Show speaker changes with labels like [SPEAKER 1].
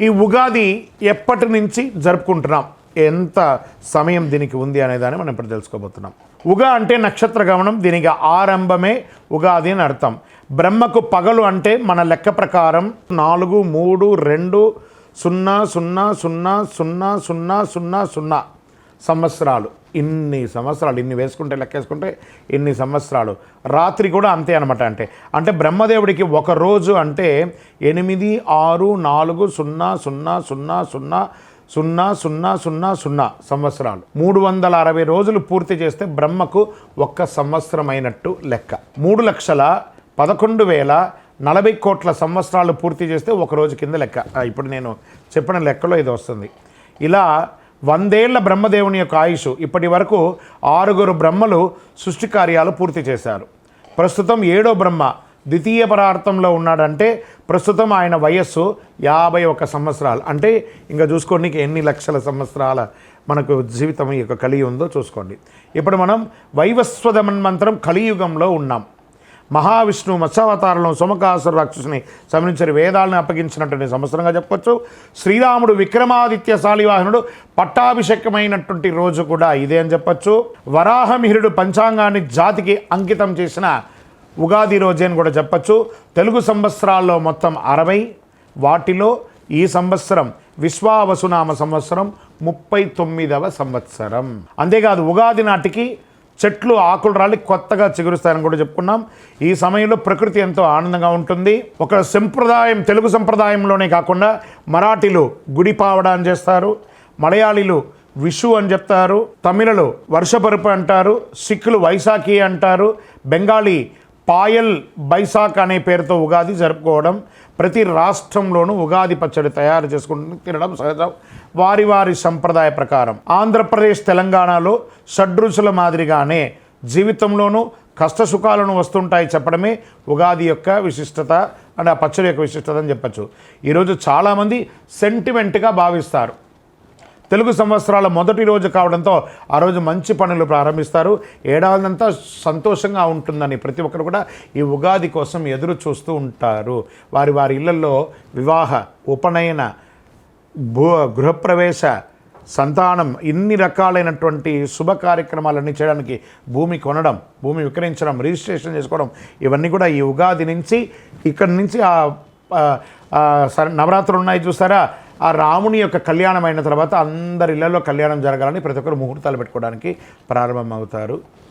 [SPEAKER 1] ఈ ఉగాది ఎప్పటి నుంచి జరుపుకుంటున్నాం? ఎంత సమయం దీనికి ఉంది అనేదాన్ని మనం ఇప్పుడు తెలుసుకోబోతున్నాం. ఉగా అంటే నక్షత్ర గమనం దీనికి ఆరంభమే ఉగాది అని అర్థం. బ్రహ్మకు పగలు అంటే మన లెక్క ప్రకారం నాలుగు మూడు రెండు సున్నా సున్నా సున్నా సున్నా సున్నా సున్నా సున్నా. సంవత్సరాలు. ఇన్ని సంవత్సరాలు ఇన్ని వేసుకుంటే లెక్కేసుకుంటే ఇన్ని సంవత్సరాలు. రాత్రి కూడా అంతే అనమాట అంటే. అంటే బ్రహ్మదేవుడికి ఒక రోజు అంటే ఎనిమిది ఆరు నాలుగు సున్నా సున్నా సున్నా సున్నా సున్నా సున్నా సున్నా సున్నా సంవత్సరాలు. మూడు వందల అరవై రోజులు పూర్తి చేస్తే బ్రహ్మకు ఒక్క సంవత్సరం అయినట్టు లెక్క. మూడు లక్షల పదకొండు వేల నలభై కోట్ల సంవత్సరాలు పూర్తి చేస్తే ఒక రోజు కింద లెక్క. ఇప్పుడు నేను చెప్పిన లెక్కలో ఇది వస్తుంది. ఇలా వందేళ్ళ బ్రహ్మదేవుని యొక్క ఆయుష్. ఇప్పటి వరకు ఆరుగురు బ్రహ్మలు సృష్టి కార్యాలు పూర్తి చేశారు. ప్రస్తుతం ఏడో బ్రహ్మ ద్వితీయ పరార్థంలో ఉన్నాడంటే ప్రస్తుతం ఆయన వయస్సు యాభై ఒక సంవత్సరాలు. అంటే ఇంకా చూసుకోండి ఎన్ని లక్షల సంవత్సరాల మనకు జీవితం యొక్క కలిగి ఉందో చూసుకోండి. ఇప్పుడు మనం వైవస్వత మంత్రం కలియుగంలో ఉన్నాం. మహావిష్ణువు మత్స్యావతారంలో సుమకాసుర రాక్షసుని సంబంధించిన వేదాలను అప్పగించినటువంటి సంవత్సరంగా చెప్పొచ్చు. శ్రీరాముడు విక్రమాదిత్య శాలివాహనుడు పట్టాభిషేకమైనటువంటి రోజు కూడా ఇదే అని చెప్పొచ్చు. వరాహమిహిరుడు పంచాంగాన్ని జాతికి అంకితం చేసిన ఉగాది రోజే అని కూడా చెప్పచ్చు. తెలుగు సంవత్సరాల్లో మొత్తం అరవై. వాటిలో ఈ సంవత్సరం విశ్వావసునామ సంవత్సరం ముప్పై తొమ్మిదవ సంవత్సరం. అంతేకాదు ఉగాది నాటికి చెట్లు ఆకులు రాలి కొత్తగా చిగురుస్తాయని కూడా చెప్పుకున్నాం. ఈ సమయంలో ప్రకృతి ఎంతో ఆనందంగా ఉంటుంది. ఒక సంప్రదాయం తెలుగు సంప్రదాయంలోనే కాకుండా మరాఠీలు గుడి అని చేస్తారు మలయాళీలు విషు అని చెప్తారు తమిళలు వర్షపరుపు అంటారు సిక్కులు వైశాఖి అంటారు బెంగాలీ పాయల్ బైసాక్ అనే పేరుతో ఉగాది జరుపుకోవడం ప్రతి రాష్ట్రంలోనూ ఉగాది పచ్చడి తయారు చేసుకుని తినడం సహజం. వారి వారి సంప్రదాయ ప్రకారం ఆంధ్రప్రదేశ్ తెలంగాణలో షడ్రుచుల మాదిరిగానే జీవితంలోనూ కష్టసుఖాలను వస్తుంటాయి చెప్పడమే ఉగాది యొక్క విశిష్టత అండ్ ఆ పచ్చడి యొక్క విశిష్టత అని చెప్పచ్చు. ఈరోజు చాలామంది సెంటిమెంట్గా భావిస్తారు. తెలుగు సంవత్సరాల మొదటి రోజు కావడంతో ఆ రోజు మంచి పనులు ప్రారంభిస్తారు. ఏడాదంతా సంతోషంగా ఉంటుందని ప్రతి ఒక్కరు కూడా ఈ ఉగాది కోసం ఎదురు చూస్తూ ఉంటారు. వారి వారి ఇళ్ళలో వివాహ ఉపనయన భూ గృహప్రవేశ సంతానం ఇన్ని రకాలైనటువంటి శుభ కార్యక్రమాలన్నీ చేయడానికి భూమి కొనడం భూమి విక్రయించడం రిజిస్ట్రేషన్ చేసుకోవడం ఇవన్నీ కూడా ఈ ఉగాది నుంచి ఇక్కడి నుంచి ఆ సరే నవరాత్రులు ఉన్నాయి చూసారా ఆ రాముని యొక్క కళ్యాణం అయిన తర్వాత అందరి ఇళ్ళలో కళ్యాణం జరగాలని ప్రతి ఒక్కరు ముహూర్తాలు పెట్టుకోవడానికి ప్రారంభమవుతారు.